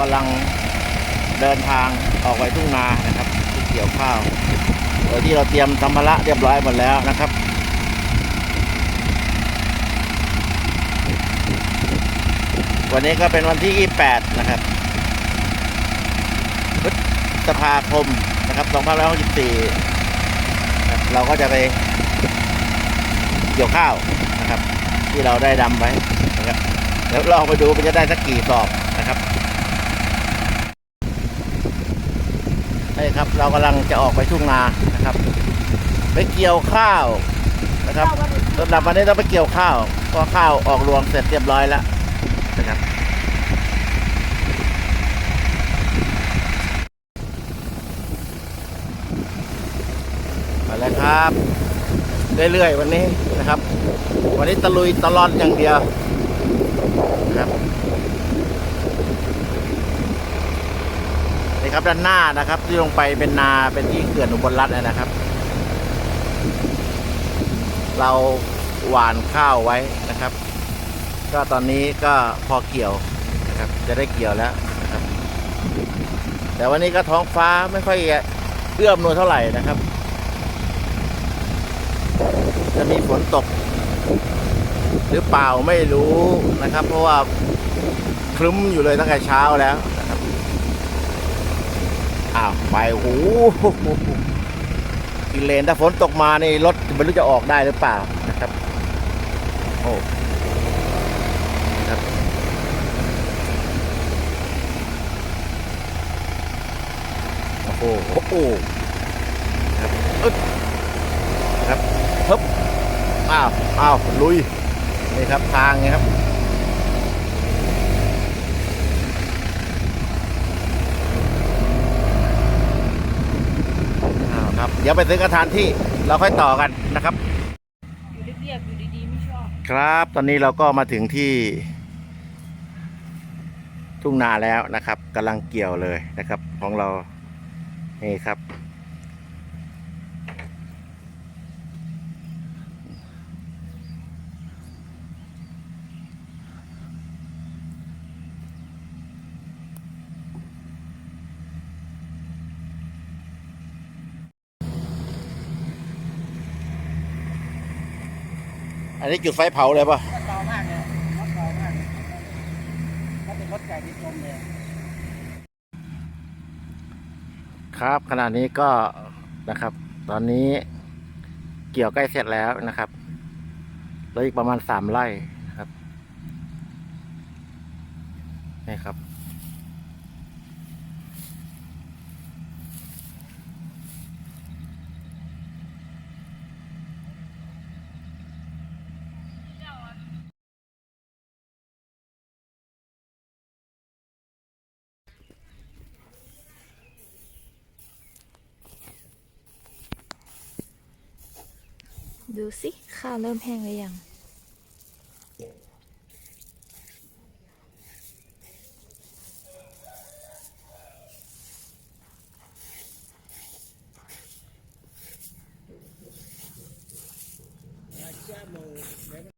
กำลังเดินทางออกไปทุ่งนานะครับที่เกี่ยวข้าวโดยที่เราเตรียมสัมภาระเรียบร้อยหมดแล้วนะครับวันนี้ก็เป็นวันที่ 28 นะครับพฤษภาคมนะครับ2564รบเราก็จะไปเกี่ยวข้าวนะครับ ที่เราได้ดำไว้นะครับเดี๋ยวลองไปดูมันจะได้สักกี่สอบนะครับ นี่ครับ เรากำลังจะออกไปทุ่งนานะครับ ไปเกี่ยวข้าวนะครับสำหรับวันนี้เราไปเกี่ยวข้าวพราะข้าวออกรวงเสร็จเรียบร้อยแล้วนะครับมาแล้วครับเรื่อยๆวันนี้นะครับ วันนี้ตะลุยตลอดอย่างเดียวนะครับ ครับ ด้านหน้านะครับ ที่ลงไปเป็นนาเป็นที่เขื่อนอุบลรัตน์นะครับ เราหวานข้าวไว้นะครับ ก็ตอนนี้ก็พอเกี่ยวนะครับ จะได้เกี่ยวแล้วนะครับ แต่วันนี้ก็ท้องฟ้าไม่ค่อยเอื้อมนวยเท่าไหร่นะครับ จะมีฝนตก หรือเปล่าไม่รู้นะครับ เพราะว่าครึ้มอยู่เลยตั้งแต่เช้าแล้ว อ้าวไปโอ้โหกินเลนถ้าฝนตกมานี่รถไม่รู้จะออกได้หรือเปล่านะครับโอ้ครับโอ้โหโอ้โหครับอึ๊ดครับฮึบอ้าวอ้าวลุยนี่ครับทางนี่ครับอ้าวครับ เดี๋ยวไปซื้อกระทานที่เราค่อยต่อกันนะครับ อยู่เรียบๆอยู่ดีๆไม่ชอบ ครับตอนนี้เราก็มาถึงที่ ทุ่งนาแล้วนะครับกำลังเกี่ยวเลยนะครับ ของเรานี่ครับ อันนี้จุดไฟเผาเลยป่ะรถเก่ามากเลยรถเก่ามากถ้าเป็นรถใหญ่ที่ชมเลยครับขณะนี้ก็นะครับ ตอนนี้เกี่ยวใกล้เสร็จแล้วนะครับเหลืออีกประมาณสามไร่นะครับนี่ครับ ดูสิข้าวเริ่มแห้งหรือยัง Chamo,